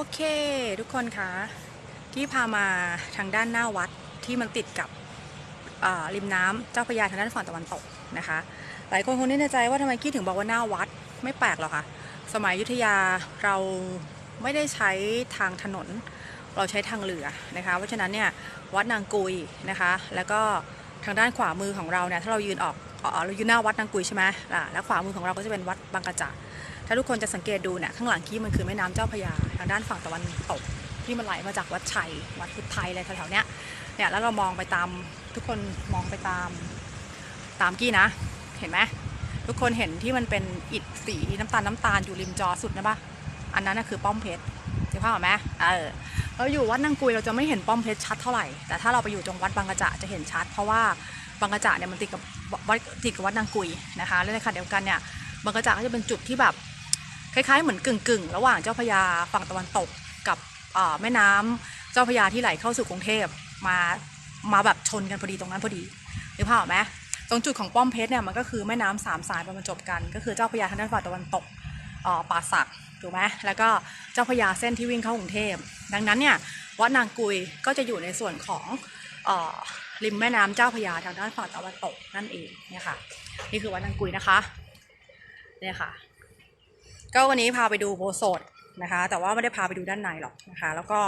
อเค ทุกคนคะที่พามาทางด้านหน้าวัดที่มันติดกับริมน้ำเจ้าพระยาทางด้านฝั่งตะวันตกนะคะ หลายคนคงนึกในใจว่าทำไมกี้ถึงบอกว่าหน้าวัดไม่แปลกหรอกค่ะ สมัยยุทธยาเราไม่ได้ใช้ทางถนน เราใช้ทางเรือนะคะ เพราะฉะนั้นเนี่ยวัดนางกุยนะคะ แล้วก็ทางด้านขวามือของเราเนี่ยถ้าเรายืนออก เอ่อยืนหน้าวัดนางกุยใช่ไหมอ่าแล้วขวามือของเราก็จะเป็นวัดบางกระจะถ้าทุกคนจะสังเกตดูเนี่ยข้างหลังกี้มันคือแม่น้ำเจ้าพระยาทางด้านฝั่งตะวันตกที่มันไหลมาจากวัดชัยวัดพุทธไทยอะไรแถวๆเนี้ยเนี่ยแล้วเรามองไปตามทุกคนมองไปตามตามกี้นะ เห็นไหมทุกคนเห็นที่มันเป็นอิฐสีน้ำตาลน้ำตาลอยู่ริมจอสุดนะปะอันนั้นน่ะคือป้อมเพชรเดี๋ยวภาพออไหมเออเราอยู่วัดนางกุยเราจะไม่เห็นป้อมเพชรชัดเท่าไหร่แต่ถ้าเราไปอยู่ตรงวัดบางกระจะจะเห็นชัด เพราะว่า บางกระจะเนี่ยมันติดกับวัดติดกับวัดนางกุยนะคะและในขณะเดียวกันเนี่ยบางกระจะก็จะเป็นจุดที่แบบคล้าย ๆ เหมือนกึ่งๆ ระหว่างเจ้าพระยาฝั่งตะวันตกกับแม่น้ำเจ้าพระยาที่ไหลเข้าสู่กรุงเทพมามาแบบชนกันพอดีตรงนั้นพอดีหรือเปล่าไหมตรงจุดของป้อมเพชรเนี่ยมันก็คือแม่น้ำสามสายมาบรรจบกัน ก็คือเจ้าพระยาทางด้านฝั่งตะวันตกป่าสัก ถูกไหมแล้วก็เจ้าพยาเส้นที่วิ่งเข้ากรุงเทพ ดังนั้นเนี่ยวัดนางกุยก็จะอยู่ในส่วนของออริมแม่น้ำเจ้าพยาทางด้านฝั่งตะวันตกนั่นเองเนี่ยค่ะ นี่คือวัดนางกุยนะคะเนี่ยค่ะ ก็วันนี้พาไปดูโบสถ์นะคะ แต่ว่าไม่ได้พาไปดูด้านในหรอกนะคะ แล้วก็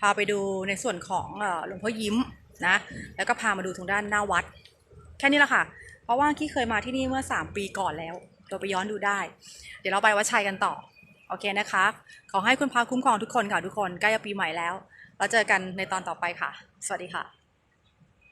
พาไปดูในส่วนของหลวงพ่อยิ้มนะ แล้วก็พามาดูทางด้านหน้าวัด แค่นี้แหละค่ะ เพราะว่าที่เคยมาที่นี่เมื่อ 3 ปีก่อนแล้ว ตัวไปย้อนดูได้ เดี๋ยวเราไปวัดชัยกันต่อ โอเคนะคะ ขอให้คุณพาคุ้มครองทุกคนค่ะทุกคนใกล้จะปีใหม่แล้ว เราเจอกันในตอนต่อไปค่ะ สวัสดีค่ะ